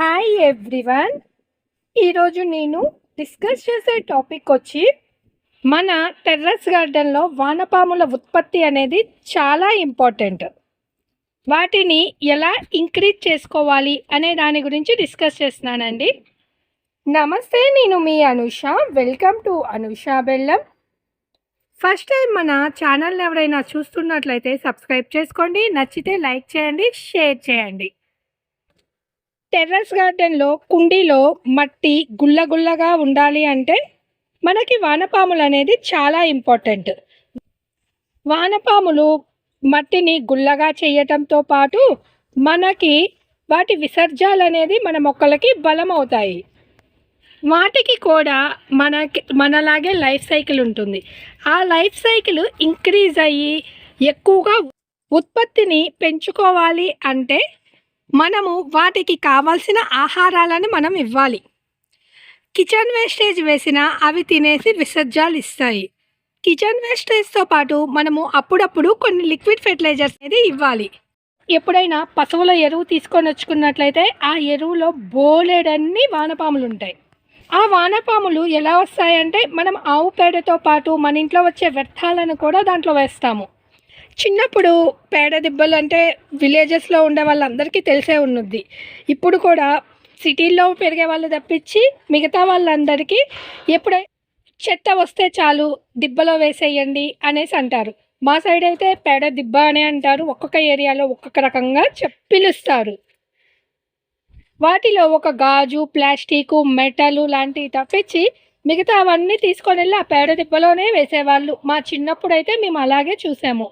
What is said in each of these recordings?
Hi everyone ఈరోజు నేను discuss చేసే టాపిక్ వచ్చి మన టెర్రస్ గార్డెన్లో వానపాముల ఉత్పత్తి అనేది చాలా ఇంపార్టెంట్ వాటిని ఎలా ఇంక్రీజ్ చేసుకోవాలి అనే దాని గురించి డిస్కస్ చేస్తున్నానండి. నమస్తే నేను మీ అనుష. వెల్కమ్ టు అనుష బెల్లం. ఫస్ట్ టైం మన ఛానల్ని ఎవరైనా చూస్తున్నట్లయితే సబ్స్క్రైబ్ చేసుకోండి. నచ్చితే లైక్ చేయండి షేర్ చేయండి. టెర్రస్ గార్డెన్లో కుండీలో మట్టి గుల్లగుల్లగా ఉండాలి అంటే మనకి వానపాములు అనేది చాలా ఇంపార్టెంట్. వానపాములు మట్టిని గుల్లగా చేయటంతో పాటు మనకి వాటి విసర్జాలు అనేది మన మొక్కలకి బలం అవుతాయి వాటికి కూడా మనకి మనలాగే లైఫ్ సైకిల్ ఉంటుంది. ఆ లైఫ్ సైకిల్ ఇంక్రీజ్ అయ్యి ఎక్కువగా ఉత్పత్తిని పెంచుకోవాలి అంటే మనము వాటికి కావాల్సిన ఆహారాలను మనం ఇవ్వాలి. కిచెన్ వేస్టేజ్ వేసినా అవి తినేసి విసర్జాలు ఇస్తాయి. కిచెన్ వేస్టేజ్తో పాటు మనము అప్పుడప్పుడు కొన్ని లిక్విడ్ ఫెర్టిలైజర్స్ అనేది ఇవ్వాలి. ఎప్పుడైనా పశువుల ఎరువు తీసుకొని వచ్చుకున్నట్లయితే ఆ ఎరువులో బోలెడన్ని వానపాములు ఉంటాయి. ఆ వానపాములు ఎలా వస్తాయంటే మనం ఆవు పేడతో పాటు మన ఇంట్లో వచ్చే వ్యర్థాలను కూడా దాంట్లో వేస్తాము. చిన్నప్పుడు పేడ దిబ్బలు అంటే విలేజెస్లో ఉండే వాళ్ళందరికీ తెలిసే ఉన్నది ఇప్పుడు కూడా సిటీల్లో పెరిగే వాళ్ళు తప్పించి మిగతా వాళ్ళందరికీ ఎప్పుడై చెత్త వస్తే చాలు దిబ్బలో వేసేయండి అనేసి అంటారు. మా సైడ్ అయితే పేడ దిబ్బ అనే అంటారు. ఒక్కొక్క ఏరియాలో ఒక్కొక్క రకంగా పిలుస్తారు. వాటిలో ఒక గాజు ప్లాస్టిక్ మెటల్ లాంటివి తప్పించి మిగతా అవన్నీ తీసుకొని వెళ్ళి ఆ పేడ దిబ్బలోనే వేసేవాళ్ళు. మా చిన్నప్పుడు అయితే మేము అలాగే చూసాము.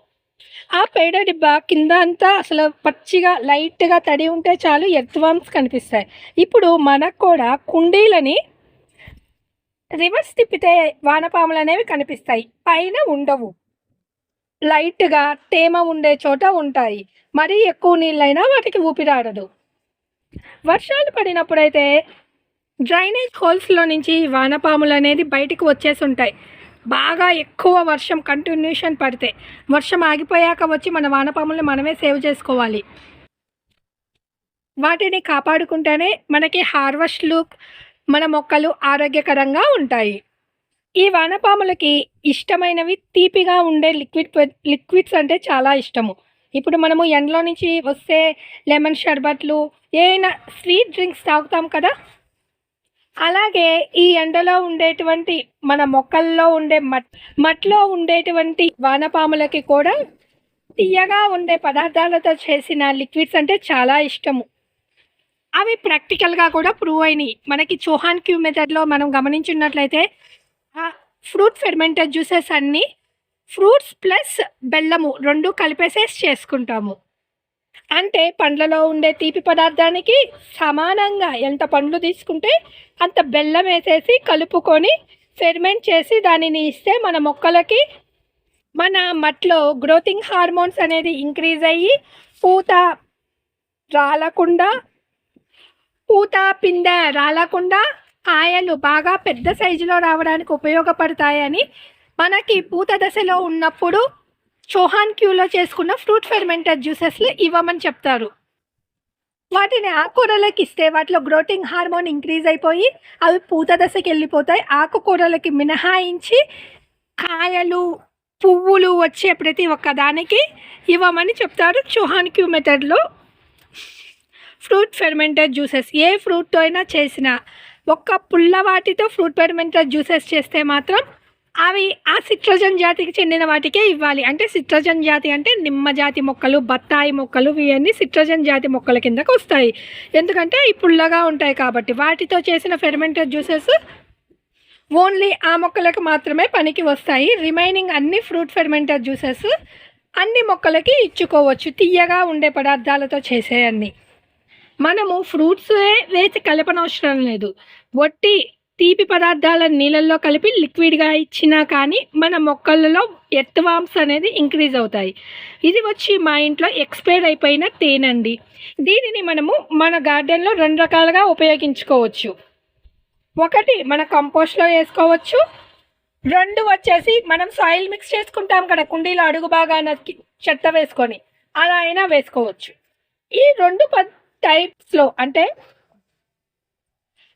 ఆ పేడ డిబ్బా కింద అంతా అసలు పచ్చిగా లైట్గా తడి ఉంటే చాలు ఎర్త్వామ్స్ కనిపిస్తాయి. ఇప్పుడు మనకు కూడా కుండీలని రివర్స్ తిప్పితే వానపాములు అనేవి కనిపిస్తాయి. పైన ఉండవు. లైట్గా తేమ ఉండే చోట ఉంటాయి. మరీ ఎక్కువ నీళ్ళైనా వాటికి ఊపిరాడదు. వర్షాలు పడినప్పుడైతే డ్రైనేజ్ హోల్స్లో నుంచి వానపాములు అనేది బయటికి వచ్చేసి ఉంటాయి. బాగా ఎక్కువ వర్షం కంటిన్యూషన్ పడితే వర్షం ఆగిపోయాక వచ్చి మన వానపాములను మనమే సేవ్ చేసుకోవాలి. వాటిని కాపాడుకుంటేనే మనకి హార్వెస్ట్లు మన మొక్కలు ఆరోగ్యకరంగా ఉంటాయి. ఈ వానపాములకి ఇష్టమైనవి తీపిగా ఉండే లిక్విడ్ లిక్విడ్స్ అంటే చాలా ఇష్టము. ఇప్పుడు మనము ఎండలో నుంచి వస్తే లెమన్ షర్బట్లు ఏమైనా స్వీట్ డ్రింక్స్ తాగుతాం కదా? అలాగే ఈ ఎండలో ఉండేటువంటి మన మొక్కల్లో ఉండే మట్ మట్లో ఉండేటువంటి వానపాములకి కూడా తీయగా ఉండే పదార్థాలతో చేసిన లిక్విడ్స్ అంటే చాలా ఇష్టము. అవి ప్రాక్టికల్గా కూడా ప్రూవ్ అయినాయి. మనకి చోహాన్ క్యూ మెథడ్లో మనం గమనించున్నట్లయితే ఫ్రూట్ ఫెర్మెంటెడ్ జ్యూసెస్ అన్నీ ఫ్రూట్స్ ప్లస్ బెల్లము రెండు కలిపేసేసి చేసుకుంటాము. అంటే పండ్లలో ఉండే తీపి పదార్థానికి సమానంగా ఎంత పండ్లు తీసుకుంటే అంత బెల్లం వేసేసి కలుపుకొని ఫెర్మెంట్ చేసి దానిని ఇస్తే మన మొక్కలకి మన మట్లో గ్రోతింగ్ హార్మోన్స్ అనేది ఇంక్రీజ్ అయ్యి పూత రాలకుండా పూత పిందె రాలకుండా కాయలు బాగా పెద్ద సైజులో రావడానికి ఉపయోగపడతాయని మనకి పూత దశలో ఉన్నప్పుడు చోహాన్ క్యూలో చేసుకున్న ఫ్రూట్ ఫెర్మెంటెడ్ జ్యూసెస్లు ఇవ్వమని చెప్తారు. వాటిని ఆకుకూరలకు ఇస్తే వాటిలో గ్రోటింగ్ హార్మోన్ ఇంక్రీజ్ అయిపోయి అవి పూత దశకి వెళ్ళిపోతాయి. ఆకుకూరలకి మినహాయించి కాయలు పువ్వులు వచ్చే ప్రతి ఒక్క దానికి ఇవ్వమని చెప్తారు చోహాన్ క్యూ మెథడ్లో. ఫ్రూట్ ఫెర్మెంటెడ్ జ్యూసెస్ ఏ ఫ్రూట్తో అయినా చేసినా ఒక్క పుల్ల వాటితో ఫ్రూట్ ఫెర్మెంటెడ్ జ్యూసెస్ చేస్తే మాత్రం అవి ఆ సిట్రజన్ జాతికి చెందిన వాటికే ఇవ్వాలి. అంటే సిట్రజన్ జాతి అంటే నిమ్మ జాతి మొక్కలు బత్తాయి మొక్కలు ఇవన్నీ సిట్రజన్ జాతి మొక్కల కిందకు వస్తాయి. ఎందుకంటే అవి పుల్లగా ఉంటాయి కాబట్టి వాటితో చేసిన ఫెర్మెంటెడ్ జ్యూసెస్ ఓన్లీ ఆ మొక్కలకు మాత్రమే పనికి వస్తాయి. రిమైనింగ్ అన్ని ఫ్రూట్ ఫెర్మెంటెడ్ జ్యూసెస్ అన్ని మొక్కలకి ఇచ్చుకోవచ్చు. తీయగా ఉండే పదార్థాలతో చేసేయన్ని. మనము ఫ్రూట్స్ వేసి కలపనవసరం లేదు. వట్టి తీపి పదార్థాలను నీళ్ళల్లో కలిపి లిక్విడ్గా ఇచ్చినా కానీ మన మొక్కలలో ఎర్త్వామ్స్ అనేది ఇంక్రీజ్ అవుతాయి. ఇది వచ్చి మా ఇంట్లో ఎక్స్పైర్ అయిపోయిన తేనండి. దీనిని మనము మన గార్డెన్లో రెండు రకాలుగా ఉపయోగించుకోవచ్చు. ఒకటి మన కంపోస్ట్లో వేసుకోవచ్చు. రెండు వచ్చేసి మనం సాయిల్ మిక్స్ చేసుకుంటాం కదా కుండీలో అడుగు భాగాన చెత్త వేసుకొని అలా అయినా వేసుకోవచ్చు. ఈ రెండు ప టైప్స్లో అంటే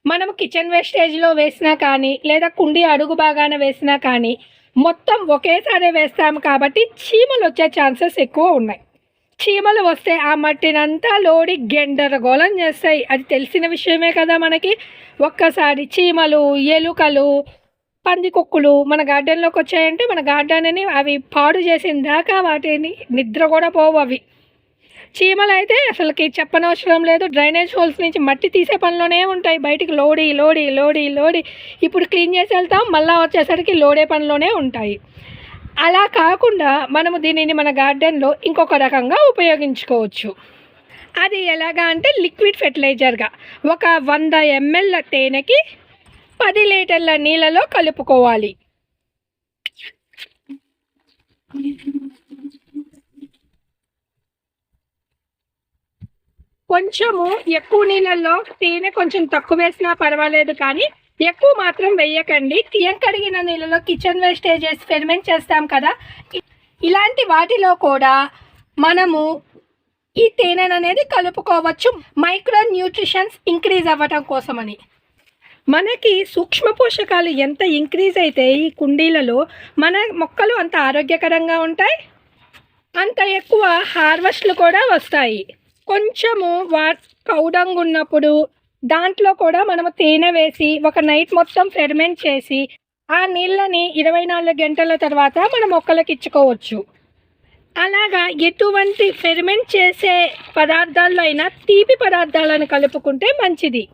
మనం కిచెన్ వేస్టేజ్లో వేసినా కానీ లేదా కుండీ అడుగు భాగాన వేసినా కానీ మొత్తం ఒకేసారి వేస్తాము కాబట్టి చీమలు వచ్చే ఛాన్సెస్ ఎక్కువ ఉన్నాయి. చీమలు వస్తే ఆ మట్టినంతా లోడి గెండరగోళం చేస్తాయి. అది తెలిసిన విషయమే కదా మనకి. ఒక్కసారి చీమలు ఎలుకలు పందికొక్కులు మన గార్డెన్లోకి వచ్చాయంటే మన గార్డెన్ని అవి పాడు చేసిన దాకా వాటిని నిద్ర కూడా పోవు అవి. చీమలు అయితే అసలుకి చెప్పనవసరం లేదు. డ్రైనేజ్ హోల్స్ నుంచి మట్టి తీసే పనిలోనే ఉంటాయి. బయటికి లోడి లోడి లోడి లోడి. ఇప్పుడు క్లీన్ చేసి వెళ్తాం మళ్ళీ వచ్చేసరికి లోడే పనిలోనే ఉంటాయి. అలా కాకుండా మనము దీనిని మన గార్డెన్లో ఇంకొక రకంగా ఉపయోగించుకోవచ్చు. అది ఎలాగా అంటే లిక్విడ్ ఫెర్టిలైజర్గా. ఒక వంద ఎంఎల్ తేనెకి పది లీటర్ల నీళ్ళలో కలుపుకోవాలి. కొంచెము ఎక్కువ నీళ్ళల్లో తేనె కొంచెం తక్కువ వేసినా పర్వాలేదు కానీ ఎక్కువ మాత్రం వేయకండి. తీయం కడిగిన నీళ్ళలో కిచెన్ వేస్టేజెస్ ఫెర్మెంట్ చేస్తాం కదా? ఇలాంటి వాటిలో కూడా మనము ఈ తేనెను అనేది కలుపుకోవచ్చు. మైక్రో న్యూట్రిషన్స్ ఇంక్రీజ్ అవ్వటం కోసమని. మనకి సూక్ష్మ పోషకాలు ఎంత ఇంక్రీజ్ అయితే ఈ కుండీలలో మన మొక్కలు అంత ఆరోగ్యకరంగా ఉంటాయి. అంత ఎక్కువ హార్వెస్ట్లు కూడా వస్తాయి. కొంచెము వా కౌడంగ్ ఉన్నప్పుడు దాంట్లో కూడా మనము తేనె వేసి ఒక నైట్ మొత్తం ఫెర్మెంట్ చేసి ఆ నీళ్ళని ఇరవై నాలుగు గంటల తర్వాత మన మొక్కలకి ఇచ్చుకోవచ్చు. అలాగా ఎటువంటి ఫెర్మెంట్ చేసే పదార్థాల్లో అయినా తీపి పదార్థాలను కలుపుకుంటే మంచిది.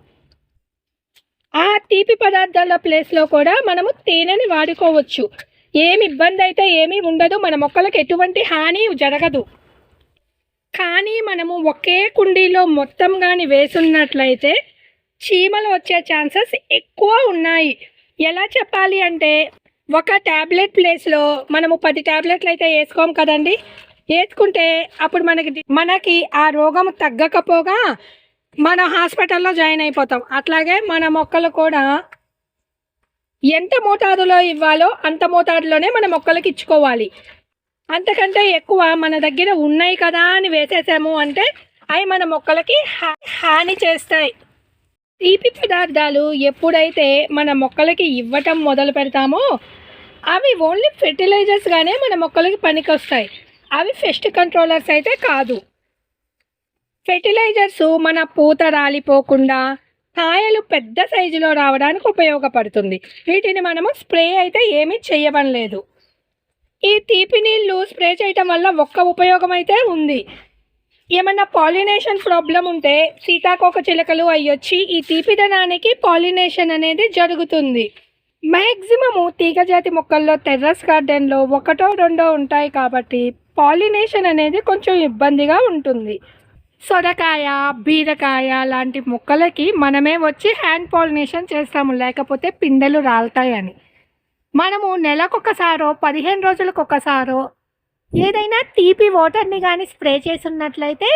ఆ తీపి పదార్థాల ప్లేస్లో కూడా మనము తేనెని వాడుకోవచ్చు. ఏమి ఇబ్బంది అయితే ఏమీ ఉండదు మన మొక్కలకు ఎటువంటి హాని జరగదు. కానీ మనము ఒకే కుండీలో మొత్తం కానీ వేసున్నట్లయితే చీమలు వచ్చే ఛాన్సెస్ ఎక్కువ ఉన్నాయి. ఎలా చెప్పాలి అంటే ఒక ట్యాబ్లెట్ ప్లేస్లో మనము పది ట్యాబ్లెట్లు అయితే వేసుకోము కదండి. వేసుకుంటే అప్పుడు మనకి మనకి ఆ రోగం తగ్గకపోగా మన హాస్పిటల్లో జాయిన్ అయిపోతాం. అట్లాగే మన మొక్కలు కూడా ఎంత మోతాదులో ఇవ్వాలో అంత మోతాదులోనే మన మొక్కలకి ఇచ్చుకోవాలి. అంతకంటే ఎక్కువ మన దగ్గర ఉన్నాయి కదా అని వేసేసాము అంటే అవి మన మొక్కలకి హాని చేస్తాయి. తీపి పదార్థాలు ఎప్పుడైతే మన మొక్కలకి ఇవ్వటం మొదలు పెడతామో అవి ఓన్లీ ఫెర్టిలైజర్స్గానే మన మొక్కలకి పనికొస్తాయి. అవి పెస్ట్ కంట్రోలర్స్ అయితే కాదు. ఫెర్టిలైజర్స్ మన పూత రాలిపోకుండా కాయలు పెద్ద సైజులో రావడానికి ఉపయోగపడుతుంది. వీటిని మనము స్ప్రే అయితే ఏమీ చేయవనలేదు ఈ తీపి నీళ్ళు స్ప్రే చేయటం వల్ల ఒక్క ఉపయోగం అయితే ఉంది. ఏమన్నా పాలినేషన్ ప్రాబ్లం ఉంటే సీతాకోక చిలకలు అయ్యొచ్చి ఈ తీపిదనానికి పాలినేషన్ అనేది జరుగుతుంది. మ్యాక్సిమము తీగజాతి మొక్కల్లో టెర్రస్ గార్డెన్లో ఒకటో రెండో ఉంటాయి కాబట్టి పాలినేషన్ అనేది కొంచెం ఇబ్బందిగా ఉంటుంది. సొరకాయ బీరకాయ లాంటి మొక్కలకి మనమే వచ్చి హ్యాండ్ పాలినేషన్ చేస్తాము లేకపోతే పిందెలు రాలుతాయని. మనము నెలకొకసారో పదిహేను రోజులకు ఒకసారో ఏదైనా తీపి వాటర్ని కానీ స్ప్రే చేసినట్లయితే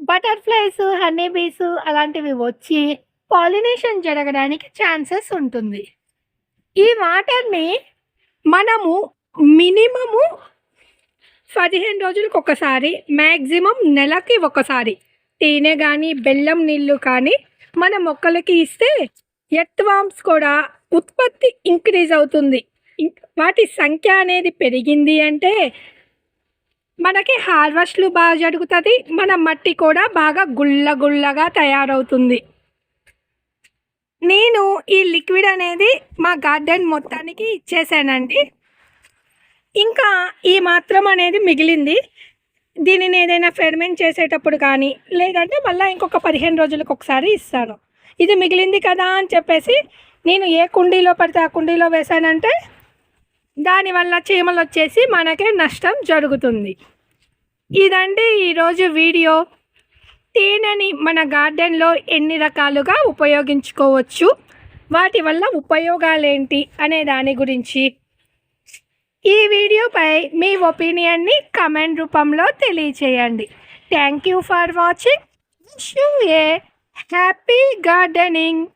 బటర్ఫ్లైస్ హనీబీస్ అలాంటివి వచ్చి పాలినేషన్ జరగడానికి ఛాన్సెస్ ఉంటుంది. ఈ వాటర్ని మనము మినిమము పదిహేను రోజులకు ఒకసారి మ్యాక్సిమం నెలకి ఒకసారి తేనె కానీ బెల్లం నీళ్ళు కానీ మన మొక్కలకి ఇస్తే ఎర్త్వామ్స్ కూడా ఉత్పత్తి ఇంక్రీజ్ అవుతుంది. వాటి సంఖ్య అనేది పెరిగింది అంటే మనకి హార్వెస్ట్లు బాగా జరుగుతుంది మన మట్టి కూడా బాగా గుల్ల తయారవుతుంది. నేను ఈ లిక్విడ్ అనేది మా గార్డెన్ మొత్తానికి ఇచ్చేసానండి ఇంకా ఈ మాత్రం అనేది మిగిలింది. దీనిని ఏదైనా ఫెర్మెంట్ చేసేటప్పుడు కానీ లేదంటే మళ్ళీ ఇంకొక పదిహేను రోజులకు ఒకసారి ఇస్తాను. ఇది మిగిలింది కదా అని చెప్పేసి నేను ఏ కుండీలో పడితే ఆ కుండీలో వేసానంటే దానివల్ల చీమలు వచ్చేసి మనకే నష్టం జరుగుతుంది. ఇదండి ఈరోజు వీడియో. తేనెని మన గార్డెన్లో ఎన్ని రకాలుగా ఉపయోగించుకోవచ్చు? వాటి వల్ల ఉపయోగాలేంటి? అనే దాని గురించి. ఈ వీడియోపై మీ ఒపీనియన్ని కమెంట్ రూపంలో తెలియచేయండి. Thank you for watching. Wish you a Happy gardening!